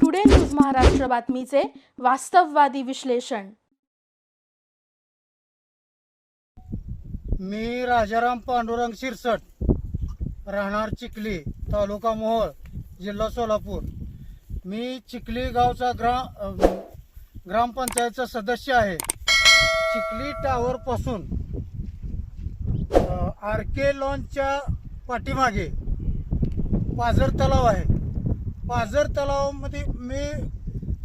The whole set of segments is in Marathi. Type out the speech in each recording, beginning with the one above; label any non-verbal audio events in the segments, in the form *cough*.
टुडे न्यूज महाराष्ट्र बातमीचे वास्तववादी विश्लेषण मी राजाराम पांडुरंग शिरसट राहणार चिखली तालुका मोहोळ जिल्हा सोलापूर. मी चिखली गावचा ग्रा ग्रामपंचायतचा सदस्य आहे. चिखली टावरपासून आर के लॉनच्या पाठीमागे पाझर तलाव आहे. पाझर तलावामध्ये मी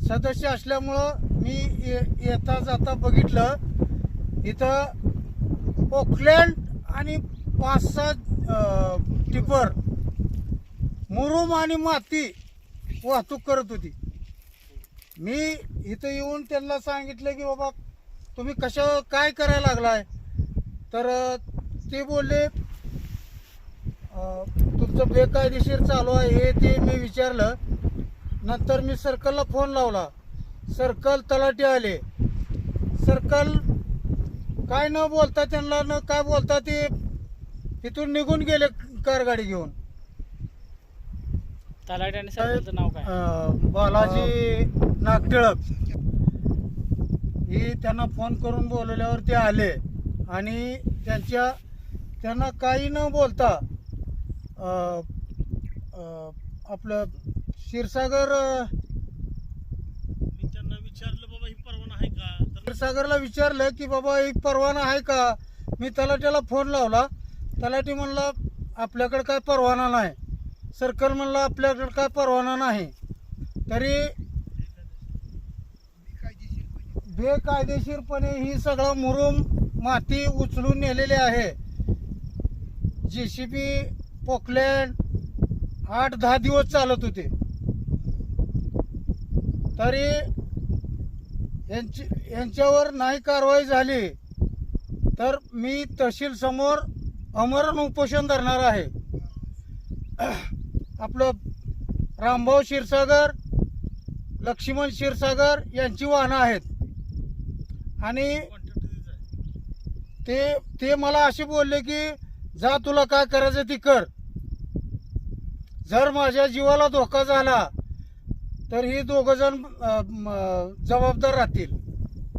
सदस्य असल्यामुळं मी ये- येता जाता बघितलं. इथं पोकलँड आणि पाच सहा टिपर मुरुम आणि माती वाहतूक करत होती. मी इथं येऊन त्यांना सांगितलं की बाबा तुम्ही कशा काय करायला लागलाय? तर ते बोलले तुमचं बेकायदेशीर चालू आहे हे ते मी विचारलं. नंतर मी सर्कलला फोन लावला. सर्कल तलाठी आले. सर्कल काय न बोलता त्यांना न काय बोलता ते इथून निघून गेले कार गाडी घेऊन. तलाठी आणि नाव काय? बालाजी नागटिळक. ही त्यांना फोन करून बोलवल्यावर ते आले. आणि त्यांच्या त्यांना काही न बोलता आपलं क्षीरसागर मी त्यांना विचारलं बाबा ही परवाना आहे का? क्षीरसागरला विचारलं की बाबा एक परवाना आहे का? मी तलाट्याला फोन लावला. तलाठी म्हणला आपल्याकडे काय परवाना नाही. सर्कल म्हणला आपल्याकडे काय परवाना नाही. तरी बेकायदेशीरपणे ही सगळं मुरुम माती उचलून नेलेली आहे. जे सी बी पोकलँड आठ दहा दिवस चालत होते. तरी यांची यांच्यावर नाही कारवाई झाली तर मी तहसील समोर अमरण उपोषण धरणार आहे. *clears throat* आपलं रामभाऊ क्षीरसागर लक्ष्मण क्षीरसागर यांची वाहनं आहेत. आणि ते ते मला असे बोलले की जा तुला काय करायचं ती कर. जर माझ्या जीवाला धोका झाला तर ही दोघ जण जबाबदार राहतील.